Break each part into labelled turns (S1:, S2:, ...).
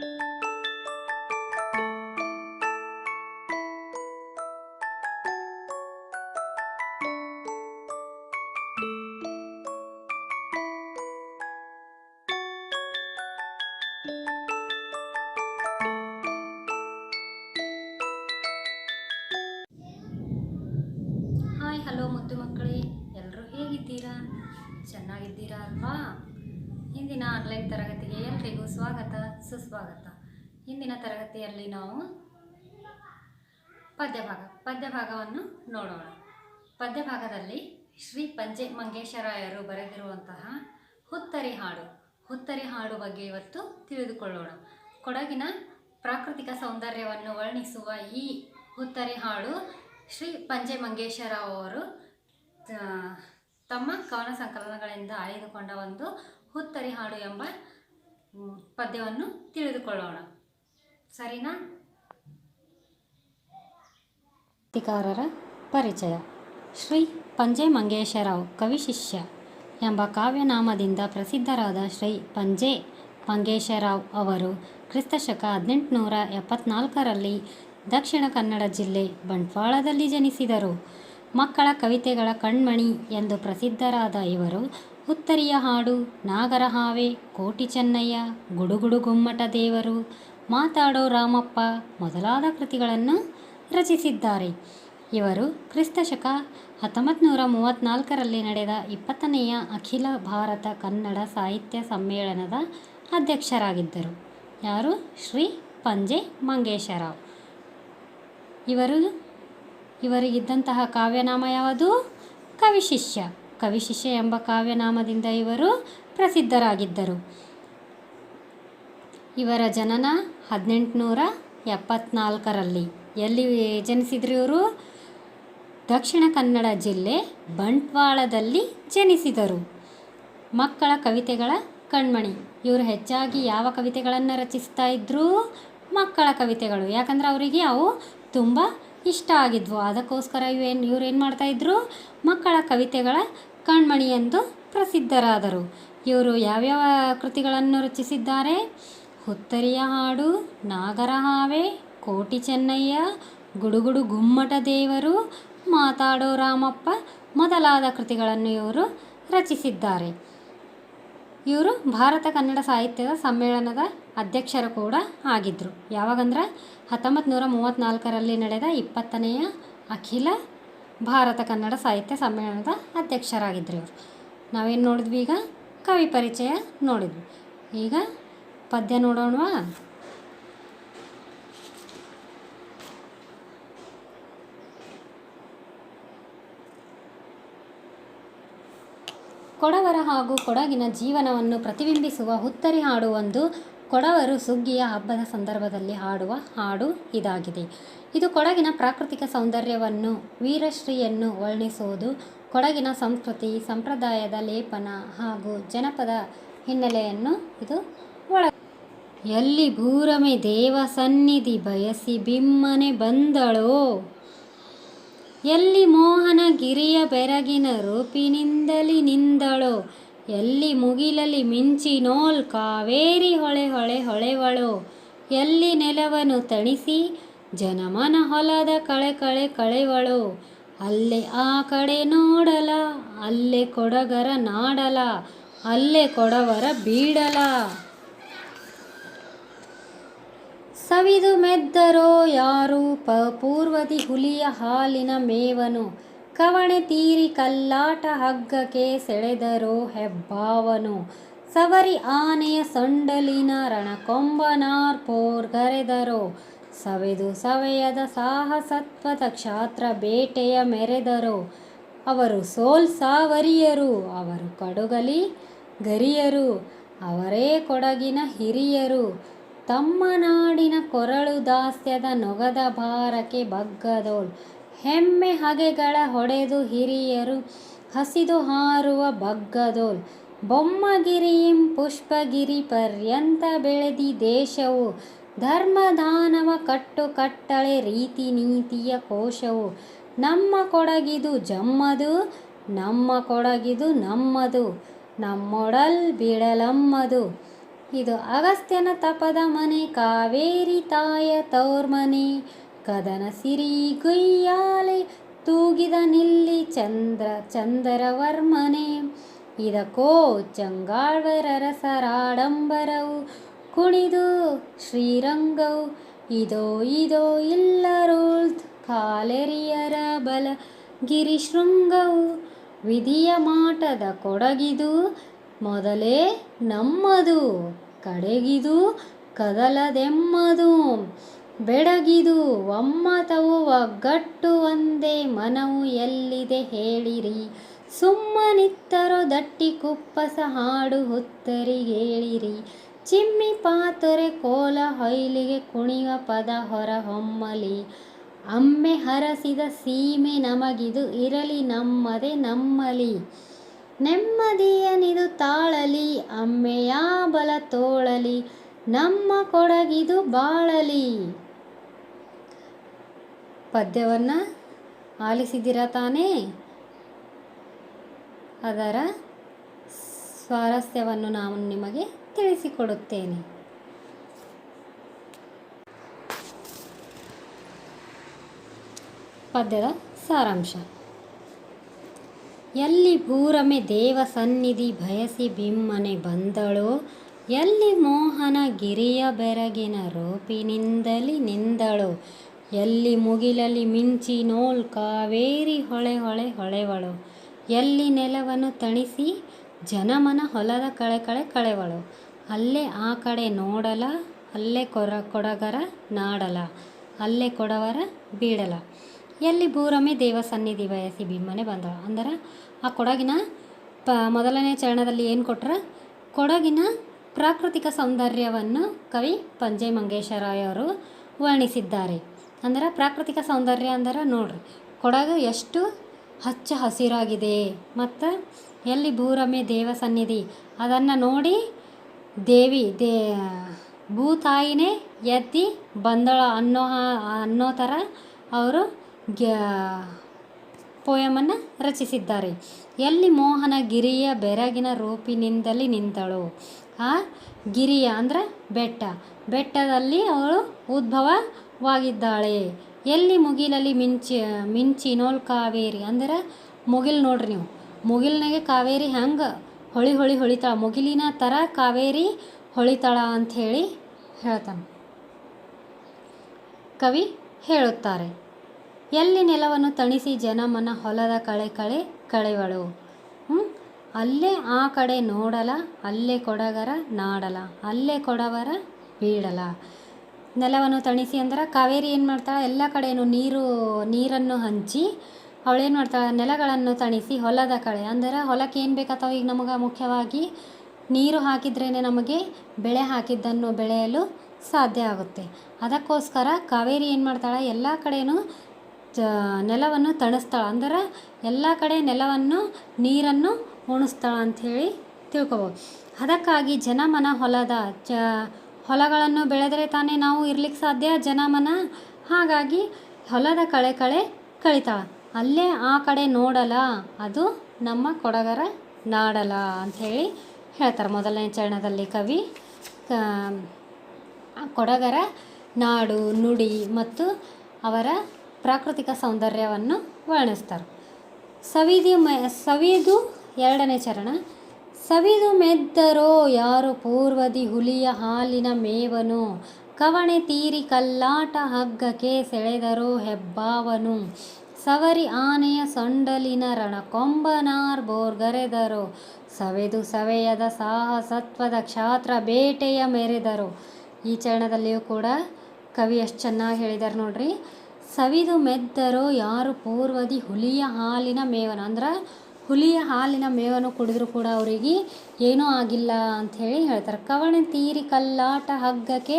S1: Hi hello ಮುದ್ದು ಮಕ್ಕಳೇ. ಎಲ್ಲರೂ ಹೇಗಿದ್ದೀರಾ? ಚೆನ್ನಾಗಿದ್ದೀರಾ ಅಲ್ವಾ? ಇಂದಿನ ಆನ್ಲೈನ್ ತರಗತಿಗೆ ಎಲ್ರಿಗೂ ಸ್ವಾಗತ, ಸುಸ್ವಾಗತ. ಇಂದಿನ ತರಗತಿಯಲ್ಲಿ ನಾವು ಪದ್ಯಭಾಗ, ಪದ್ಯಭಾಗವನ್ನು ನೋಡೋಣ. ಪದ್ಯಭಾಗದಲ್ಲಿ ಶ್ರೀ ಪಂಜೆ ಮಂಗೇಶರಾಯರು ಬರೆದಿರುವಂತಹ ಹುತ್ತರಿ ಹಾಡು. ಹುತ್ತರಿ ಹಾಡು ಬಗ್ಗೆ ಇವತ್ತು ತಿಳಿದುಕೊಳ್ಳೋಣ. ಕೊಡಗಿನ ಪ್ರಾಕೃತಿಕ ಸೌಂದರ್ಯವನ್ನು ವರ್ಣಿಸುವ ಈ ಹುತ್ತರಿ ಹಾಡು ಶ್ರೀ ಪಂಜೆ ಮಂಗೇಶರಾವ್ ಅವರು ತಮ್ಮ ಕವನ ಸಂಕಲನಗಳಿಂದ ಆಯ್ದುಕೊಂಡ ಒಂದು ಹುತ್ತರಿ ಹಾಡು ಎಂಬ ಪದ್ಯವನ್ನು ತಿಳಿದುಕೊಳ್ಳೋಣ. ಸರಿನಾ? ಕಾರರ ಪರಿಚಯ. ಶ್ರೀ ಪಂಜೆ ಮಂಗೇಶರಾವ್ ಕವಿ ಶಿಷ್ಯ ಎಂಬ ಕಾವ್ಯನಾಮದಿಂದ ಪ್ರಸಿದ್ಧರಾದ ಶ್ರೀ ಪಂಜೆ ಮಂಗೇಶರಾವ್ ಅವರು ಕ್ರಿಸ್ತಶಕ ಹದಿನೆಂಟುನೂರ ಎಪ್ಪತ್ನಾಲ್ಕರಲ್ಲಿ ದಕ್ಷಿಣ ಕನ್ನಡ ಜಿಲ್ಲೆ ಬಂಟ್ವಾಳದಲ್ಲಿ ಜನಿಸಿದರು. ಮಕ್ಕಳ ಕವಿತೆಗಳ ಕಣ್ಮಣಿ ಎಂದು ಪ್ರಸಿದ್ಧರಾದ ಇವರು ಉತ್ತರಿಯ ಹಾಡು ನಾಗರಹಾವೆ ಕೋಟಿ ಚೆನ್ನಯ್ಯ, ಗುಡುಗುಡು ಗುಮ್ಮಟ ದೇವರು, ಮಾತಾಡೋ ರಾಮಪ್ಪ ಮೊದಲಾದ ಕೃತಿಗಳನ್ನು ರಚಿಸಿದ್ದಾರೆ. ಇವರು ಕ್ರಿಸ್ತಶಕ ಹತ್ತೊಂಬತ್ತು ನೂರ ಮೂವತ್ತ್ನಾಲ್ಕರಲ್ಲಿ ನಡೆದ ಇಪ್ಪತ್ತನೆಯ ಅಖಿಲ ಭಾರತ ಕನ್ನಡ ಸಾಹಿತ್ಯ ಸಮ್ಮೇಳನದ ಅಧ್ಯಕ್ಷರಾಗಿದ್ದರು. ಯಾರು? ಶ್ರೀ ಪಂಜೆ ಮಂಗೇಶರಾವ್. ಇವರು ಇವರಿಗಿದ್ದಂತಹ ಕಾವ್ಯನಾಮ ಯಾವುದು? ಕವಿಶಿಷ್ಯ. ಕವಿಶಿಷ್ಯ ಎಂಬ ಕಾವ್ಯನಾಮದಿಂದ ಇವರು ಪ್ರಸಿದ್ಧರಾಗಿದ್ದರು. ಇವರ ಜನನ ಹದಿನೆಂಟುನೂರ ಎಪ್ಪತ್ನಾಲ್ಕರಲ್ಲಿ. ಎಲ್ಲಿ ಜನಿಸಿದ್ರು ಇವರು? ದಕ್ಷಿಣ ಕನ್ನಡ ಜಿಲ್ಲೆ ಬಂಟ್ವಾಳದಲ್ಲಿ ಜನಿಸಿದರು. ಮಕ್ಕಳ ಕವಿತೆಗಳ ಕಣ್ಮಣಿ. ಇವರು ಹೆಚ್ಚಾಗಿ ಯಾವ ಕವಿತೆಗಳನ್ನು ರಚಿಸ್ತಾ ಇದ್ರು? ಮಕ್ಕಳ ಕವಿತೆಗಳು. ಯಾಕಂದ್ರೆ ಅವರಿಗೆ ಅವು ತುಂಬ ಇಷ್ಟ ಆಗಿದ್ವು. ಅದಕ್ಕೋಸ್ಕರ ಇವೇನು ಇವ್ರು ಏನು ಮಾಡ್ತಾಯಿದ್ರು ಮಕ್ಕಳ ಕವಿತೆಗಳ ಕಣ್ಮಣಿ ಎಂದು ಪ್ರಸಿದ್ಧರಾದರು. ಇವರು ಯಾವ್ಯಾವ ಕೃತಿಗಳನ್ನು ರಚಿಸಿದ್ದಾರೆ? ಹುತ್ತರಿಯ ಹಾಡು ನಾಗರಹಾವೆ ಕೋಟಿ ಚೆನ್ನಯ್ಯ, ಗುಡುಗುಡು ಗುಮ್ಮಟ ದೇವರು, ಮಾತಾಡೋ ರಾಮಪ್ಪ ಮೊದಲಾದ ಕೃತಿಗಳನ್ನು ಇವರು ರಚಿಸಿದ್ದಾರೆ. ಇವರು ಭಾರತ ಕನ್ನಡ ಸಾಹಿತ್ಯದ ಸಮ್ಮೇಳನದ ಅಧ್ಯಕ್ಷರು ಕೂಡ ಆಗಿದ್ದರು ಯಾವಾಗಂದ್ರೆ ಹತ್ತೊಂಬತ್ತು ನೂರ ಮೂವತ್ತ್ನಾಲ್ಕರಲ್ಲಿ ನಡೆದ ಇಪ್ಪತ್ತನೆಯ ಅಖಿಲ ಭಾರತ ಕನ್ನಡ ಸಾಹಿತ್ಯ ಸಮ್ಮೇಳನದ ಅಧ್ಯಕ್ಷರಾಗಿದ್ದರು ಇವರು. ನಾವೇನು ನೋಡಿದ್ವಿ ಈಗ? ಕವಿ ಪರಿಚಯ ನೋಡಿದ್ವಿ. ಈಗ ಪದ್ಯ ನೋಡೋಣವಾ? ಕೊಡವರ ಹಾಗೂ ಕೊಡಗಿನ ಜೀವನವನ್ನು ಪ್ರತಿಬಿಂಬಿಸುವ ಹುತ್ತರಿ ಹಾಡು ಒಂದು ಕೊಡವರು ಸುಗ್ಗಿಯ ಹಬ್ಬದ ಸಂದರ್ಭದಲ್ಲಿ ಹಾಡುವ ಹಾಡು ಇದಾಗಿದೆ. ಇದು ಕೊಡಗಿನ ಪ್ರಾಕೃತಿಕ ಸೌಂದರ್ಯವನ್ನು, ವೀರಶ್ರೀಯನ್ನು ವರ್ಣಿಸುವುದು, ಕೊಡಗಿನ ಸಂಸ್ಕೃತಿ, ಸಂಪ್ರದಾಯದ ಲೇಪನ ಹಾಗೂ ಜನಪದ ಹಿನ್ನೆಲೆಯನ್ನು ಇದು ಒಳ. ಎಲ್ಲಿ ಭೂರಮೆ ದೇವ ಸನ್ನಿಧಿ ಬಯಸಿ ಬಿಮ್ಮನೆ ಬಂದಳೋ? ಎಲ್ಲಿ ಮೋಹನ ಗಿರಿಯ ಬೆರಗಿನ ರೂಪಿನಿಂದಲಿ ನಿಂದಳೋ? ಎಲ್ಲಿ ಮುಗಿಲಲಿ ಮಿಂಚಿನೋಲ್ ಕಾವೇರಿ ಹೊಳೆ ಹೊಳೆ ಹೊಳೆವಳು. ಎಲ್ಲಿ ನೆಲವನ್ನು ತಣಿಸಿ ಜನಮನ ಹೊಲದ ಕಳೆ ಕಳೆ ಕಳೆವಳು. ಅಲ್ಲೇ ಆ ಕಡೆ ನೋಡಲ, ಅಲ್ಲೇ ಕೊಡಗರ ನಾಡಲ, ಅಲ್ಲೇ ಕೊಡವರ ಬೀಡಲ. ಸವಿದು ಮೆದ್ದರೋ ಯಾರು ಪ ಪೂರ್ವದಿ ಹುಲಿಯ ಹಾಲಿನ ಮೇವನು. ಕವಣೆ ತೀರಿ ಕಲ್ಲಾಟ ಹಗ್ಗಕ್ಕೆ ಸೆಳೆದರೋ ಹೆಬ್ಬಾವನು. ಸವರಿ ಆನೆಯ ಸೊಂಡಲಿನ ರಣಕೊಂಬನಾರ್ ಪೋರ್ಗರೆದರೋ ಸವೆದು ಸವೆಯದ ಸಾಹಸತ್ವದ ಕ್ಷಾತ್ರ ಬೇಟೆಯ ಮೆರೆದರು. ಅವರು ಸೋಲ್ ಸಾವರಿಯರು, ಅವರು ಕಡುಗಲಿ ಗರಿಯರು, ಅವರೇ ಕೊಡಗಿನ ಹಿರಿಯರು. ತಮ್ಮ ನಾಡಿನ ಕೊರಳು ದಾಸ್ಯದ ನೊಗದ ಭಾರಕ್ಕೆ ಬಗ್ಗದೋಳ್. ಹೆಮ್ಮೆ ಹಗೆಗಳ ಹೊಡೆದು ಹಿರಿಯರು ಹಸಿದು ಹಾರುವ ಬಗ್ಗದೋಲ್. ಬೊಮ್ಮಗಿರಿಯಂ ಪುಷ್ಪಗಿರಿ ಪರ್ಯಂತ ಬೆಳೆದಿ ದೇಶವು. ಧರ್ಮದಾನವ ಕಟ್ಟು ಕಟ್ಟಳೆ ರೀತಿ ನೀತಿಯ ಕೋಶವು. ನಮ್ಮ ಕೊಡಗಿದು ಜಮ್ಮದು, ನಮ್ಮ ಕೊಡಗಿದು ನಮ್ಮದು. ನಮ್ಮೊಡಲ್ ಬಿಡಲಮ್ಮದು. ಇದು ಅಗಸ್ತ್ಯನ ತಪದ ಮನೆ, ಕಾವೇರಿ ತಾಯ ತೌರ್ಮನೆ. ಕದನ ಸಿರಿ ಗುಯ್ಯಾಲೆ ತೂಗಿದ ನಿಲ್ಲಿ ಚಂದ್ರ ಚಂದರವರ್ಮನೆ. ಇದಕ್ಕೋ ಚಂಗಾಳ್ವರರಸರಾಡಂಬರವು ಕುಣಿದು ಶ್ರೀರಂಗವು. ಇದೋ ಇದೋ ಇಲ್ಲರೋಳ್ತ್ ಕಾಲೆರಿಯರ ಬಲ ಗಿರಿಶೃಂಗವು. ವಿಧಿಯ ಮಾಟದ ಕೊಡಗಿದು ಮೊದಲೇ ನಮ್ಮದು, ಕಡೆಗಿದು ಕದಲದೆಮ್ಮದು. ಬೆಡಗಿದು ಒಮ್ಮತವು ಒಗ್ಗಟ್ಟು ಒಂದೇ ಮನವು ಎಲ್ಲಿದೆ ಹೇಳಿರಿ. ಸುಮ್ಮನಿತ್ತರು ದಟ್ಟಿ ಕುಪ್ಪಸ ಹಾಡು ಹುತ್ತರಿಗೇಳಿರಿ ಚಿಮ್ಮಿ ಪಾತೊರೆ ಕೋಲ ಹೊಯ್ಲಿಗೆ ಕುಣಿವ ಪದ ಹೊರ ಹೊಮ್ಮಲಿ. ಅಮ್ಮೆ ಹರಸಿದ ಸೀಮೆ ನಮಗಿದು ಇರಲಿ ನಮ್ಮದೆ ನಮ್ಮಲಿ. ನೆಮ್ಮದಿಯನಿದು ತಾಳಲಿ ಅಮ್ಮೆಯ ಬಲ ತೋಳಲಿ, ನಮ್ಮ ಕೊಡಗಿದು ಬಾಳಲಿ. ಪದ್ಯವನ್ನು ಆಲಿಸಿದಿರ ತಾನೇ? ಅದರ ಸ್ವಾರಸ್ಯವನ್ನು ನಾನು ನಿಮಗೆ ತಿಳಿಸಿಕೊಡುತ್ತೇನೆ. ಪದ್ಯದ ಸಾರಾಂಶ. ಎಲ್ಲಿ ಭೂರಮೆ ದೇವ ಸನ್ನಿಧಿ ಬಯಸಿ ಬಿಮ್ಮನೆ ಬಂದಳೋ, ಎಲ್ಲಿ ಮೋಹನ ಗಿರಿಯ ಬೆರಗಿನ ರೂಪಿನಿಂದಲಿ ನಿಂದಳು ಎಲ್ಲಿ ಮುಗಿಲಲ್ಲಿ ಮಿಂಚಿ ನೋಲ್ ಕಾವೇರಿ ಹೊಳೆ ಹೊಳೆ ಹೊಳೆವಳು. ಎಲ್ಲಿ ನೆಲವನ್ನು ತಣಿಸಿ ಜನಮನ ಹೊಲದ ಕಳೆ ಕಳೆ ಕಳೆವಳು. ಅಲ್ಲೇ ಆ ಕಡೆ ನೋಡಲ, ಅಲ್ಲೇ ಕೊರ ಕೊಡಗರ ನಾಡಲ, ಅಲ್ಲೇ ಕೊಡವರ ಬೀಡಲ. ಎಲ್ಲಿ ಭೂರಮೆ ದೇವ ಸನ್ನಿಧಿ ಬಯಸಿ ಬಿಮ್ಮನೆ ಬಂದಳು. ಅಂದರೆ, ಆ ಕೊಡಗಿನ ಪ ಮೊದಲನೇ ಚರಣದಲ್ಲಿ ಏನು ಕೊಟ್ರ? ಕೊಡಗಿನ ಪ್ರಾಕೃತಿಕ ಸೌಂದರ್ಯವನ್ನು ಕವಿ ಪಂಜೆ ಮಂಗೇಶರಾಯ್ ಅವರು ವರ್ಣಿಸಿದ್ದಾರೆ. ಅಂದರೆ ಪ್ರಾಕೃತಿಕ ಸೌಂದರ್ಯ ಅಂದ್ರೆ ನೋಡ್ರಿ, ಕೊಡಗು ಎಷ್ಟು ಹಚ್ಚ ಹಸಿರಾಗಿದೆ. ಮತ್ತು ಎಲ್ಲಿ ಭೂರಮೆ ದೇವ ಸನ್ನಿಧಿ, ಅದನ್ನು ನೋಡಿ ದೇವಿ, ದೇ ಭೂತಾಯಿನೇ ಎದ್ದಿ ಬಂದಳ ಅನ್ನೋ ಅನ್ನೋ ಥರ ಅವರು ಗ್ಯಾ, ಪೋಯಮನ್ನು ರಚಿಸಿದ್ದಾರೆ. ಎಲ್ಲಿ ಮೋಹನ ಗಿರಿಯ ಬೆರಗಿನ ರೂಪಿನಿಂದಲಿ ನಿಂತಳು. ಆ ಗಿರಿಯ ಅಂದರೆ ಬೆಟ್ಟ, ಬೆಟ್ಟದಲ್ಲಿ ಅವಳು ಉದ್ಭವವಾಗಿದ್ದಾಳೆ ಎಲ್ಲಿ ಮುಗಿಲಲ್ಲಿ ಮಿಂಚಿ ಮಿಂಚಿ ನೋಲ್ ಕಾವೇರಿ? ಅಂದ್ರೆ ಮುಗಿಲ್ ನೋಡ್ರಿ ನೀವು. ಮುಗಿಲ್ನಾಗೆ ಕಾವೇರಿ ಹೆಂಗೆ? ಹೊಳಿ ಹೊಳಿ ಹೊಳಿತಾಳ. ಮುಗಿಲಿನ ಥರ ಕಾವೇರಿ ಹೊಳಿತಾಳ ಅಂಥೇಳಿ ಹೇಳ್ತಾನೆ. ಕವಿ ಹೇಳುತ್ತಾರೆ, ಎಲ್ಲಿ ನೆಲವನ್ನು ತಣಿಸಿ ಜನಮನ ಹೊಲದ ಕಳೆ ಕಳೆ ಕಳೆವಳು? ಅಲ್ಲೇ ಆ ಕಡೆ ನೋಡಲ, ಅಲ್ಲೇ ಕೊಡಗರ ನಾಡಲ, ಅಲ್ಲೇ ಕೊಡವರ ಬೀಡಲ ನೆಲವನ್ನು ತಣಿಸಿ ಅಂದ್ರೆ ಕಾವೇರಿ ಏನು ಮಾಡ್ತಾಳೆ? ಎಲ್ಲ ಕಡೆಯೂ ನೀರು, ನೀರನ್ನು ಹಂಚಿ ಅವಳೇನು ಮಾಡ್ತಾಳೆ? ನೆಲಗಳನ್ನು ತಣಿಸಿ ಹೊಲದ ಕಳೆ ಅಂದರೆ ಹೊಲಕ್ಕೆ ಏನು ಬೇಕಾಗ್ತಾವೆ ಈಗ ನಮಗೆ ಮುಖ್ಯವಾಗಿ? ನೀರು ಹಾಕಿದ್ರೇ ನಮಗೆ ಬೆಳೆ ಹಾಕಿದ್ದನ್ನು ಬೆಳೆಯಲು ಸಾಧ್ಯ ಆಗುತ್ತೆ. ಅದಕ್ಕೋಸ್ಕರ ಕಾವೇರಿ ಏನು ಮಾಡ್ತಾಳೆ? ಎಲ್ಲ ಕಡೆಯೂ ಜ, ನೆಲವನ್ನು ತಣಿಸ್ತಾಳೆ. ಅಂದ್ರೆ ಎಲ್ಲ ಕಡೆ ನೆಲವನ್ನು, ನೀರನ್ನು ಉಣಿಸ್ತಾಳೆ ಅಂಥೇಳಿ ತಿಳ್ಕೊಬೋದು. ಅದಕ್ಕಾಗಿ ಜನಮನ ಹೊಲದ ಚ ಹೊಲಗಳನ್ನು ಬೆಳೆದರೆ ತಾನೇ ನಾವು ಇರ್ಲಿಕ್ಕೆ ಸಾಧ್ಯ? ಜನಮನ ಹಾಗಾಗಿ ಹೊಲದ ಕಳೆ ಕಳೆ ಕಳಿತಾಳೆ ಅಲ್ಲೇ ಆ ಕಡೆ ನೋಡಲ ಅದು ನಮ್ಮ ಕೊಡಗರ ನಾಡಲ ಅಂಥೇಳಿ ಹೇಳ್ತಾರೆ ಮೊದಲನೇ ಚರಣದಲ್ಲಿ ಕವಿ. ಕೊಡಗರ ನಾಡು, ನುಡಿ ಮತ್ತು ಅವರ ಪ್ರಾಕೃತಿಕ ಸೌಂದರ್ಯವನ್ನು ವರ್ಣಿಸ್ತಾರೆ. ಸವಿದು ಮ, ಸವಿದು ಎರಡನೇ ಚರಣ. ಸವಿದು ಮೆದ್ದರೋ ಯಾರು ಪೂರ್ವದಿ ಹುಲಿಯ ಹಾಲಿನ ಮೇವನು? ಕವಣೆ ತೀರಿ ಕಲ್ಲಾಟ ಹಗ್ಗಕ್ಕೆ ಸೆಳೆದರೋ ಹೆಬ್ಬಾವನು. ಸವರಿ ಆನೆಯ ಸೊಂಡಲಿನ ರಣಕೊಂಬನಾರ್ ಬೋರ್ಗರೆದರು. ಸವೆದು ಸವೆಯದ ಸಾಹಸತ್ವದ ಕ್ಷಾತ್ರ ಬೇಟೆಯ ಮೆರೆದರು. ಈ ಚರಣದಲ್ಲಿಯೂ ಕೂಡ ಕವಿ ಎಷ್ಟು ಚೆನ್ನಾಗಿ ಹೇಳಿದ್ದಾರೆ ನೋಡ್ರಿ. ಸವಿದು ಮೆದ್ದರೋ ಯಾರು ಪೂರ್ವದಿ ಹುಲಿಯ ಹಾಲಿನ ಮೇವನ? ಅಂದ್ರೆ ಹುಲಿಯ ಹಾಲಿನ ಮೇವನ್ನು ಕುಡಿದ್ರೂ ಕೂಡ ಅವರಿಗೆ ಏನೂ ಆಗಿಲ್ಲ ಅಂಥೇಳಿ ಹೇಳ್ತಾರೆ. ಕವಣೆ ತೀರಿ ಕಲ್ಲಾಟ ಹಗ್ಗಕ್ಕೆ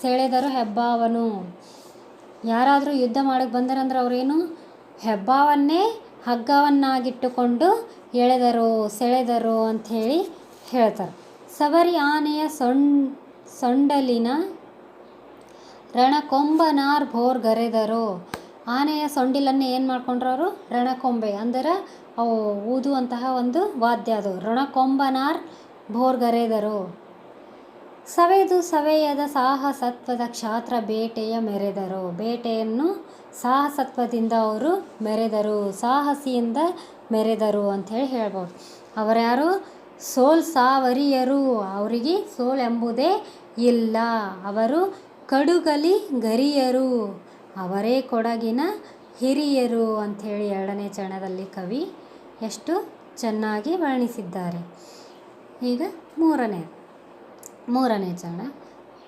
S1: ಸೆಳೆದರು ಹೆಬ್ಬಾವನು. ಯಾರಾದರೂ ಯುದ್ಧ ಮಾಡಕ್ಕೆ ಬಂದರಂದ್ರೆ ಅವರೇನು? ಹೆಬ್ಬಾವನ್ನೇ ಹಗ್ಗವನ್ನಾಗಿಟ್ಟುಕೊಂಡು ಎಳೆದರು, ಸೆಳೆದರು ಅಂಥೇಳಿ ಹೇಳ್ತಾರೆ. ಸವರಿ ಆನೆಯ ಸೊಂ ಸೊಂಡಲಿನ ರಣಕೊಂಬನಾರ್ ಭೋರ್ ಗರೆದರು. ಆನೆಯ ಸೊಂಡಿಲನ್ನು ಏನು ಮಾಡ್ಕೊಂಡ್ರು ರಣಕೊಂಬೆ. ಅಂದರೆ ಅವು ಊದುವಂತಹ ಒಂದು ವಾದ್ಯ ಅದು. ರಣಕೊಂಬನಾರ್ ಭೋರ್ಗರೆದರು. ಸವೆದು ಸವೆಯದ ಸಾಹಸತ್ವದ ಕ್ಷಾತ್ರ ಬೇಟೆಯ ಮೆರೆದರು. ಬೇಟೆಯನ್ನು ಸಾಹಸತ್ವದಿಂದ ಅವರು ಮೆರೆದರು. ಸಾಹಸಿಯಿಂದ ಮೆರೆದರು ಅಂಥೇಳಿ ಹೇಳ್ಬೋದು. ಅವರ್ಯಾರು? ಸೋಲ್ ಸಾವರಿಯರು. ಅವರಿಗೆ ಸೋಲ್ ಎಂಬುದೇ ಇಲ್ಲ. ಅವರು ಕಡುಗಲಿ ಗರಿಯರು. ಅವರೇ ಕೊಡಗಿನ ಹಿರಿಯರು ಅಂಥೇಳಿ ಎರಡನೇ ಚರಣದಲ್ಲಿ ಕವಿ ಎಷ್ಟು ಚೆನ್ನಾಗಿ ವರ್ಣಿಸಿದ್ದಾರೆ. ಈಗ ಮೂರನೇ ಮೂರನೇ ಚರಣ.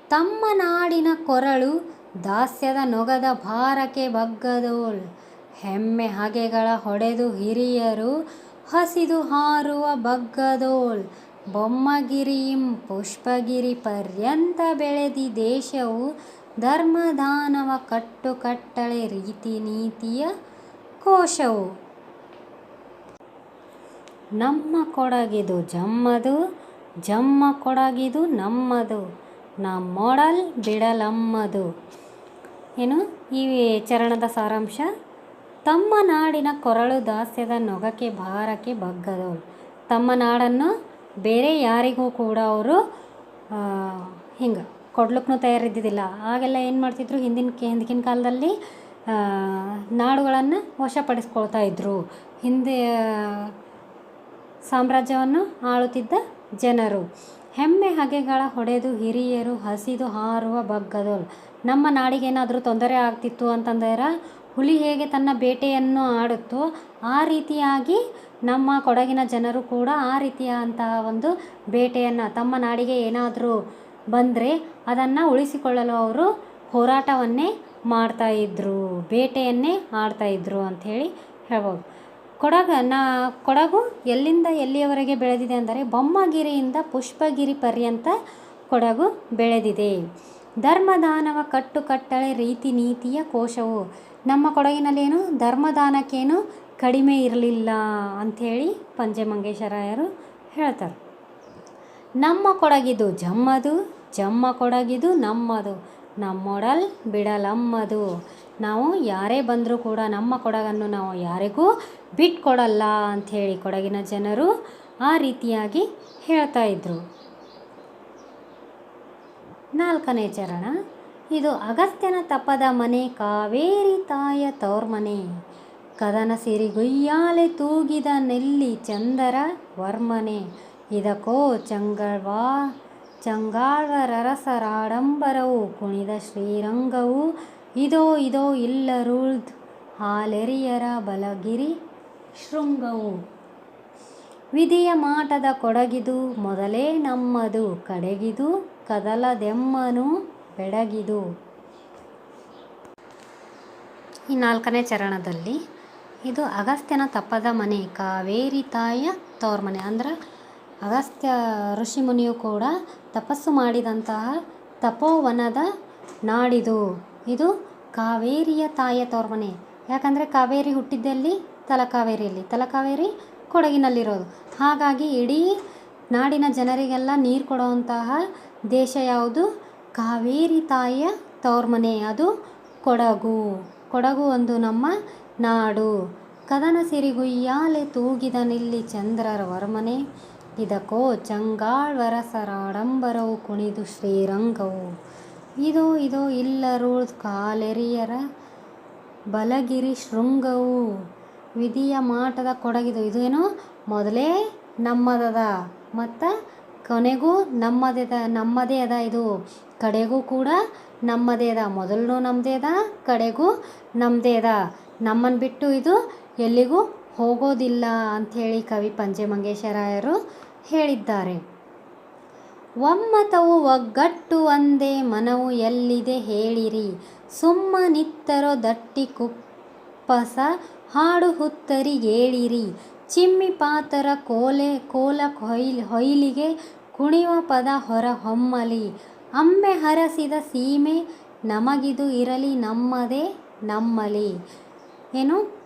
S1: ತಮ್ಮ ನಾಡಿನ ಕೊರಳು ದಾಸ್ಯದ ನೊಗದ ಭಾರಕ್ಕೆ ಬಗ್ಗದೋಳ್. ಹೆಮ್ಮೆ ಹಗೆಗಳ ಹೊಡೆದು ಹಿರಿಯರು ಹಸಿದು ಹಾರುವ ಬಗ್ಗದೋಳ್. ಬೊಮ್ಮಗಿರಿಯಿಂ ಪುಷ್ಪಗಿರಿ ಪರ್ಯಂತ ಬೆಳೆದಿ ದೇಶವು ಧರ್ಮದಾನವ ಕಟ್ಟುಕಟ್ಟಳೆ ರೀತಿ ನೀತಿಯ ಕೋಶವು. ನಮ್ಮ ಕೊಡಗಿದು ಜಮ್ಮದು, ಜಮ್ಮ ಕೊಡಗಿದು ನಮ್ಮದು ನಮ್ಮೊಡಲ್ ಬಿಡಲಮ್ಮದು. ಏನು? ಈ ಚರಣದ ಸಾರಾಂಶ, ತಮ್ಮ ನಾಡಿನ ಕೊರಳು ದಾಸ್ಯದ ನೊಗಕ್ಕೆ, ಭಾರಕ್ಕೆ ಬಗ್ಗದು. ತಮ್ಮ ನಾಡನ್ನು ಬೇರೆ ಯಾರಿಗೂ ಕೂಡ ಅವರು ಹಿಂಗೆ ಕೊಡ್ಲಿಕ್ಕೂ ತಯಾರಿದ್ದಿದ್ದಿಲ್ಲ. ಆಗೆಲ್ಲ ಏನು ಮಾಡ್ತಿದ್ರು? ಹಿಂದಿನ ಹಿಂದಿನ ಕಾಲದಲ್ಲಿ ನಾಡುಗಳನ್ನು ವಶಪಡಿಸ್ಕೊಳ್ತಾ ಇದ್ದರು ಹಿಂದೆ ಸಾಮ್ರಾಜ್ಯವನ್ನು ಆಳುತ್ತಿದ್ದ ಜನರು. ಹೆಮ್ಮೆ ಹಗೆಗಳ ಹೊಡೆದು ಹಿರಿಯರು ಹಸಿದು ಹಾರುವ ಬಗ್ಗದೋಲ್. ನಮ್ಮ ನಾಡಿಗೇನಾದರೂ ತೊಂದರೆ ಆಗ್ತಿತ್ತು ಅಂತಂದರೆ? ಹುಲಿ ಹೇಗೆ ತನ್ನ ಬೇಟೆಯನ್ನು ಆಡುತ್ತೋ, ಆ ರೀತಿಯಾಗಿ ನಮ್ಮ ಕೊಡಗಿನ ಜನರು ಕೂಡ ಆ ರೀತಿಯಾದಂತಹ ಒಂದು ಬೇಟೆಯನ್ನು ತಮ್ಮ ನಾಡಿಗೆ ಏನಾದರೂ ಬಂದರೆ ಅದನ್ನು ಉಳಿಸಿಕೊಳ್ಳಲು ಅವರು ಹೋರಾಟವನ್ನೇ ಮಾಡ್ತಾಯಿದ್ರು ಬೇಟೆಯನ್ನೇ ಆಡ್ತಾಯಿದ್ರು ಅಂಥೇಳಿ ಹೇಳ್ಬೋದು. ಕೊಡಗ, ನಾ ಕೊಡಗು ಎಲ್ಲಿಂದ ಎಲ್ಲಿಯವರೆಗೆ ಬೆಳೆದಿದೆ ಅಂದರೆ ಬೊಮ್ಮಗಿರಿಯಿಂದ ಪುಷ್ಪಗಿರಿ ಪರ್ಯಂತ ಕೊಡಗು ಬೆಳೆದಿದೆ. ಧರ್ಮದಾನವ ಕಟ್ಟುಕಟ್ಟಳೆ ರೀತಿ ನೀತಿಯ ಕೋಶವು. ನಮ್ಮ ಕೊಡಗಿನಲ್ಲೇನು? ಧರ್ಮದಾನಕ್ಕೇನು ಕಡಿಮೆ ಇರಲಿಲ್ಲ ಅಂಥೇಳಿ ಪಂಚಮಂಗೇಶರಾಯರು ಹೇಳ್ತಾರೆ. ನಮ್ಮ ಕೊಡಗಿದು ಜಮ್ಮದು, ಜಮ್ಮ ಕೊಡಗಿದು ನಮ್ಮದು, ನಮ್ಮೊಡಲ್ ಬಿಡಲಮ್ಮದು. ನಾವು ಯಾರೇ ಬಂದರೂ ಕೂಡ ನಮ್ಮ ಕೊಡಗನ್ನು ನಾವು ಯಾರಿಗೂ ಬಿಟ್ಕೊಡಲ್ಲ ಅಂಥೇಳಿ ಕೊಡಗಿನ ಜನರು ಆ ರೀತಿಯಾಗಿ ಹೇಳ್ತಾ ಇದ್ದರು ನಾಲ್ಕನೇ ಚರಣ, ಇದು ಅಗಸ್ತ್ಯನ ತಪದ ಮನೆ ಕಾವೇರಿ ತಾಯ ತೋರ್ಮನೆ ಕದನ ಸಿರಿಗುಯ್ಯಾಲೆ ತೂಗಿದ ನೆಲ್ಲಿ ಚಂದರ ವರ್ಮನೆ. ಇದಕ್ಕೋ ಚಂಗಳ್ವಾ ಚಂಗಾಳ್ವರರಸರಾಡಂಬರವು ಕುಣಿದ ಶ್ರೀರಂಗವು ಇದೋ ಇದೋ ಇಲ್ಲರುಳ್ದ್ ಹಾಲೆರಿಯರ ಬಲಗಿರಿ ಶೃಂಗವು. ವಿಧಿಯ ಮಾಟದ ಕೊಡಗಿದು ಮೊದಲೇ ನಮ್ಮದು, ಕಡೆಗಿದು ಕದಲದೆಮ್ಮನು ಬೆಡಗಿದು. ಈ ನಾಲ್ಕನೇ ಚರಣದಲ್ಲಿ ಇದು ಅಗಸ್ತ್ಯನ ತಪ್ಪದ ಮನೆ, ಕಾವೇರಿ ತಾಯ ತವ್ರ ಮನೆ. ಅಂದ್ರೆ ಅಗಸ್ತ್ಯ ಋಷಿಮುನಿಯು ಕೂಡ ತಪಸ್ಸು ಮಾಡಿದಂತಹ ತಪೋವನದ ನಾಡಿದು. ಇದು ಕಾವೇರಿಯ ತಾಯ ತೋರ್ಮನೆ ಮನೆ ಯಾಕಂದರೆ ಕಾವೇರಿ ಹುಟ್ಟಿದ್ದಲ್ಲಿ ತಲಕಾವೇರಿಯಲ್ಲಿ, ತಲಕಾವೇರಿ ಕೊಡಗಿನಲ್ಲಿರೋದು. ಹಾಗಾಗಿ ಇಡೀ ನಾಡಿನ ಜನರಿಗೆಲ್ಲ ನೀರು ಕೊಡುವಂತಹ ದೇಶ ಯಾವುದು? ಕಾವೇರಿ ತಾಯಿಯ ತೋರ್ಮನೆ. ಅದು ಕೊಡಗು. ಕೊಡಗು ಒಂದು ನಮ್ಮ ನಾಡು. ಕದನ ಸಿರಿಗುಯ್ಯಾಲೆ ತೂಗಿದ ನಿಲ್ಲಿ ಚಂದ್ರರ ವರ್ಮನೆ. ಇದಕ್ಕೋ ಚಂಗಾಳ್ವರಸರಾಡಂಬರವು ಕುಣಿದು ಶ್ರೀರಂಗವು. ಇದೋ, ಇದು ಇಲ್ಲರೂ ಕಾಲೆರಿಯರ ಬಲಗಿರಿ ಶೃಂಗವು ವಿಧಿಯ ಮಾಟದ ಕೊಡಗಿದು. ಇದೇನು ಮೊದಲೇ ನಮ್ಮದದ ಮತ್ತು ಕೊನೆಗೂ ನಮ್ಮದೇ ನಮ್ಮದೇ ಅದ ಇದು. ಕಡೆಗೂ ಕೂಡ ನಮ್ಮದೇ ಅದ. ಮೊದಲು ನಮ್ಮದೇ ಅದ, ಕಡೆಗೂ ನಮ್ಮದೇ ಅದ. ನಮ್ಮನ್ನು ಬಿಟ್ಟು ಇದು ಎಲ್ಲಿಗೂ ಹೋಗೋದಿಲ್ಲ ಅಂಥೇಳಿ ಕವಿ ಪಂಚಮಂಗೇಶರಾಯರು ಹೇಳಿದ್ದಾರೆ. ಒಮ್ಮತವು ಒಗ್ಗಟ್ಟು ಒಂದೇ ಮನವು ಎಲ್ಲಿದೆ ಹೇಳಿರಿ. ಸುಮ್ಮನಿತ್ತರೋ ದಟ್ಟಿ ಕುಪ್ಪಸ ಹಾಡು ಹುತ್ತರಿಗೇಳಿರಿ ಚಿಮ್ಮಿ ಪಾತರ ಕೋಲೆ ಕೋಲ ಹೊಯ್ಲ್ ಹೊಯ್ಲಿಗೆ ಕುಣಿವ ಪದ ಹೊರ ಹೊಮ್ಮಲಿ. ಅಮ್ಮೆ ಹರಸಿದ ಸೀಮೆ ನಮಗಿದು ಇರಲಿ ನಮ್ಮದೇ ನಮ್ಮಲಿ. ಏನು?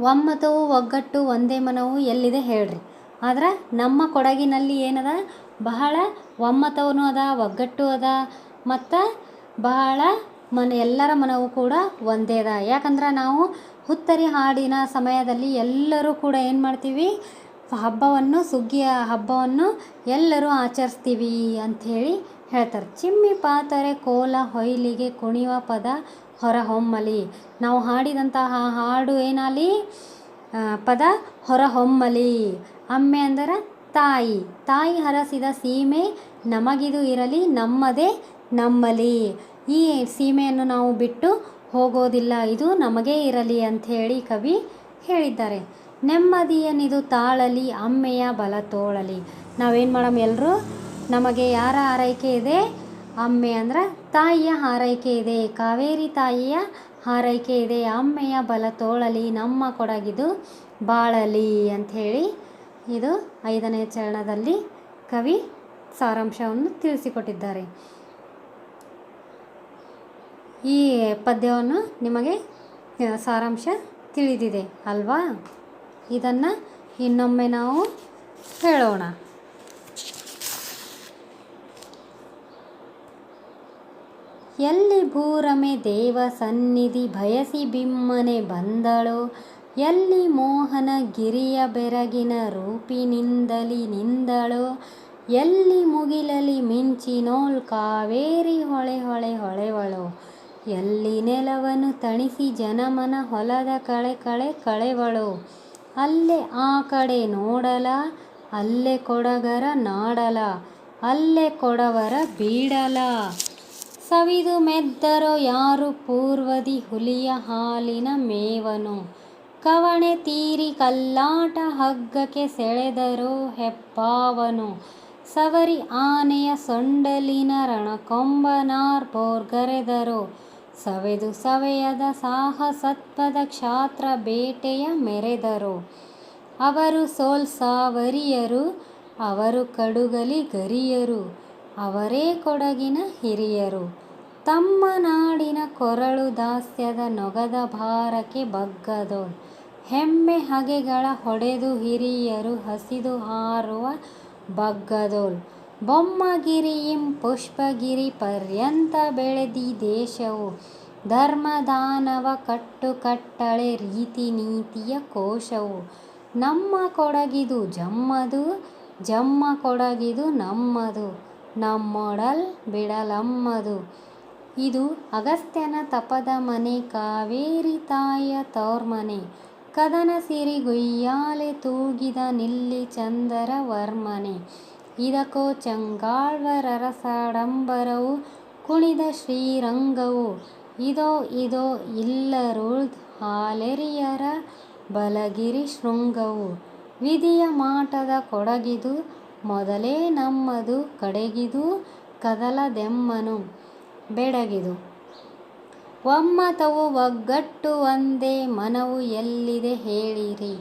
S1: ಒಮ್ಮತವು ಒಗ್ಗಟ್ಟು, ಒಂದೇ ಮನವು ಎಲ್ಲಿದೆ ಹೇಳ್ರಿ. ಆದ್ರೆ ನಮ್ಮ ಕೊಡಗಿನಲ್ಲಿ ಏನದ? ಬಹಳ ಒಮ್ಮತವೂ ಅದ, ಒಗ್ಗಟ್ಟು ಅದ, ಮತ್ತು ಬಹಳ ಮನ, ಎಲ್ಲರ ಮನವು ಕೂಡ ಒಂದೇ ಅದ. ಯಾಕಂದ್ರೆ ನಾವು ಹುತ್ತರಿ ಹಾಡಿನ ಸಮಯದಲ್ಲಿ ಎಲ್ಲರೂ ಕೂಡ ಏನು ಮಾಡ್ತೀವಿ? ಹಬ್ಬವನ್ನು, ಸುಗ್ಗಿಯ ಹಬ್ಬವನ್ನು ಎಲ್ಲರೂ ಆಚರಿಸ್ತೀವಿ ಅಂಥೇಳಿ ಹೇಳ್ತಾರೆ. ಚಿಮ್ಮಿ ಪಾತರೆ ಕೋಲ ಹೊಯ್ಲಿಗೆ ಕುಣಿಯುವ ಪದ ಹೊರಹೊಮ್ಮಲಿ ನಾವು ಹಾಡಿದಂತಹ ಹಾಡು ಏನಾಲಿ? ಪದ ಹೊರಹೊಮ್ಮಲಿ ಅಮ್ಮೆ ಅಂದರೆ ತಾಯಿ. ತಾಯಿ ಹರಸಿದ ಸೀಮೆ ನಮಗಿದು ಇರಲಿ, ನಮ್ಮದೇ ನಮ್ಮಲಿ. ಈ ಸೀಮೆಯನ್ನು ನಾವು ಬಿಟ್ಟು ಹೋಗೋದಿಲ್ಲ, ಇದು ನಮಗೇ ಇರಲಿ ಅಂಥೇಳಿ ಕವಿ ಹೇಳಿದ್ದಾರೆ. ನೆಮ್ಮದಿಯನಿದು ತಾಳಲಿ, ಅಮ್ಮೆಯ ಬಲ ತೋಳಲಿ. ನಾವೇನು ಮಾಡಮ್ ಎಲ್ಲರೂ ನಮಗೆ ಯಾರ ಆರೈಕೆ ಇದೆ? ಅಮ್ಮೆ ಅಂದ್ರೆ ತಾಯಿಯ ಹಾರೈಕೆ ಇದೆ. ಕಾವೇರಿ ತಾಯಿಯ ಹಾರೈಕೆ ಇದೆ. ಅಮ್ಮೆಯ ಬಲ ತೋಳಲಿ, ನಮ್ಮ ಕೊಡಗಿದು ಬಾಳಲಿ ಅಂಥೇಳಿ ಇದು ಐದನೇ ಚರಣದಲ್ಲಿ ಕವಿ ಸಾರಾಂಶವನ್ನು ತಿಳಿಸಿಕೊಟ್ಟಿದ್ದಾರೆ. ಈ ಪದ್ಯವನ್ನು ನಿಮಗೆ ಸಾರಾಂಶ ತಿಳಿದಿದೆ ಅಲ್ವಾ? ಇದನ್ನು ಇನ್ನೊಮ್ಮೆ ನಾವು ಹೇಳೋಣ. ಎಲ್ಲಿ ಭೂರಮೆ ದೇವ ಸನ್ನಿಧಿ ಬಯಸಿ ಬಿಮ್ಮನೆ ಬಂದಳೋ. ಎಲ್ಲಿ ಮೋಹನ ಗಿರಿಯ ಬೆರಗಿನ ರೂಪಿನಿಂದಲಿ ನಿಂದಳೋ, ಎಲ್ಲಿ ಮುಗಿಲಲಿ ಮಿಂಚಿನೋಲ್ ಕಾವೇರಿ ಹೊಳೆ ಹೊಳೆ ಹೊಳೆವಳೋ, ಎಲ್ಲಿ ನೆಲವನ್ನು ತಣಿಸಿ ಜನಮನ ಹೊಲದ ಕಳೆ ಕಳೆ ಕಳೆವಳೋ, ಅಲ್ಲೇ ಆ ಕಡೆ ನೋಡಲ, ಅಲ್ಲೇ ಕೊಡಗರ ನಾಡಲ, ಅಲ್ಲೇ ಕೊಡವರ ಬೀಡಲ. ಸವಿದು ಮೆದ್ದರೋ ಯಾರು ಪೂರ್ವದಿ ಹುಲಿಯ ಹಾಲಿನ ಮೇವನು ಕವಣೆ ತೀರಿ ಕಲ್ಲಾಟ ಹಗ್ಗಕ್ಕೆ ಸೆಳೆದರು ಹೆಪ್ಪಾವನು. ಸವರಿ ಆನೆಯ ಸೊಂಡಲಿನ ರಣಕೊಂಬನಾರ್ ಪೋರ್ಗರೆದರು. ಸವೆದು ಸವೆಯದ ಸಾಹಸತ್ವದ ಕ್ಷಾತ್ರ ಬೇಟೆಯ ಮೆರೆದರು. ಅವರು ಸೋಲ್ಸಾವರಿಯರು ಅವರು ಕಡುಗಲಿ ಗರಿಯರು, ಅವರೇ ಕೊಡಗಿನ ಹಿರಿಯರು. ತಮ್ಮ ನಾಡಿನ ಕೊರಳು ದಾಸ್ಯದ ನೊಗದ ಭಾರಕ್ಕೆ ಬಗ್ಗದೋಳ್ ಹೆಮ್ಮೆ ಹಗೆಗಳ ಹೊಡೆದು ಹಿರಿಯರು ಹಸಿದು ಹಾರುವ ಬಗ್ಗದೋಳ್ ಬೊಮ್ಮಗಿರಿಯಿಂ ಪುಷ್ಪಗಿರಿ ಪರ್ಯಂತ ಬೆಳೆದಿ ದೇಶವು. ಧರ್ಮದಾನವ ಕಟ್ಟು ಕಟ್ಟಳೆ ರೀತಿ ನೀತಿಯ ಕೋಶವು. ನಮ್ಮ ಕೊಡಗಿದು ಜಮ್ಮದು, ಜಮ್ಮ ಕೊಡಗಿದು ನಮ್ಮದು. ನಮ್ಮೊಡಲ್ ಬಿಡಲಮ್ಮದು. ಇದು ಅಗಸ್ತ್ಯನ ತಪದ ಮನೆ, ಕಾವೇರಿ ತಾಯ ತೌರ್ಮನೆ ಕದನ ಸಿರಿ ಗುಯ್ಯಾಲೆ ತೂಗಿದ ನಿಲ್ಲಿ ಚಂದರ ವರ್ಮನೆ ಇದಕೋ ಚಂಗಾಳ್ವರಸಾಡಂಬರವು ಕುಣಿದ ಶ್ರೀರಂಗವು. ಇದೋ ಇದೋ ಇಲ್ಲರುಳ್ದ್ ಹಾಲೆರಿಯರ ಬಲಗಿರಿ ಶೃಂಗವು. ವಿಧಿಯ ಮಾಟದ ಕೊಡಗಿದು ಮೊದಲೇ ನಮ್ಮದು ಕಡೆಗಿದು ಕದಲದೆಮ್ಮನು. ಬೆಡಗಿದು. ಒಮ್ಮತವು ಒಗ್ಗಟ್ಟು ಒಂದೇ ಮನವು ಎಲ್ಲಿದೆ ಹೇಳಿರಿ.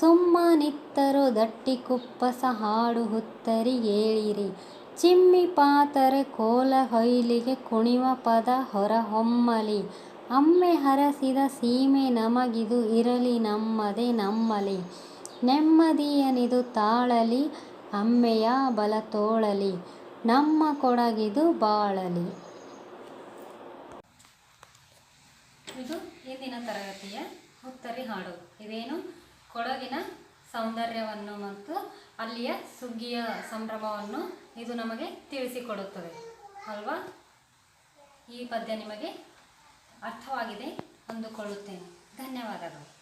S1: ಸುಮ್ಮನಿತ್ತರು ದಟ್ಟಿ ಕುಪ್ಪಸ ಹಾಡು ಹುತ್ತರಿ ಏಳಿರಿ. ಚಿಮ್ಮಿ ಪಾತರೆ ಕೋಲ ಹೊಯ್ಲಿಗೆ ಕುಣಿವ ಪದ ಹೊರಹೊಮ್ಮಲಿ ಅಮ್ಮೆ ಹರಸಿದ ಸೀಮೆ ನಮಗಿದು ಇರಲಿ ನಮ್ಮದೇ ನಮ್ಮಲಿ. ನೆಮ್ಮದಿಯನಿದು ತಾಳಲಿ, ಅಮ್ಮೆಯ ಬಲ ತೋಳಲಿ, ನಮ್ಮ ಕೊಡಗಿದು ಬಾಳಲಿ. ಇದು ಇಂದಿನ ತರಗತಿಯ ಉತ್ತರಿ ಹಾಡು. ಇದೇನು? ಕೊಡಗಿನ ಸೌಂದರ್ಯವನ್ನು ಮತ್ತು ಅಲ್ಲಿಯ ಸುಗ್ಗಿಯ ಸಂಭ್ರಮವನ್ನು ಇದು ನಮಗೆ ತಿಳಿಸಿಕೊಡುತ್ತದೆ. ಅಲ್ವಾ? ಈ ಪದ್ಯ ನಿಮಗೆ ಅರ್ಥವಾಗಿದೆ ಅಂದುಕೊಳ್ಳುತ್ತೇನೆ. ಧನ್ಯವಾದಗಳು.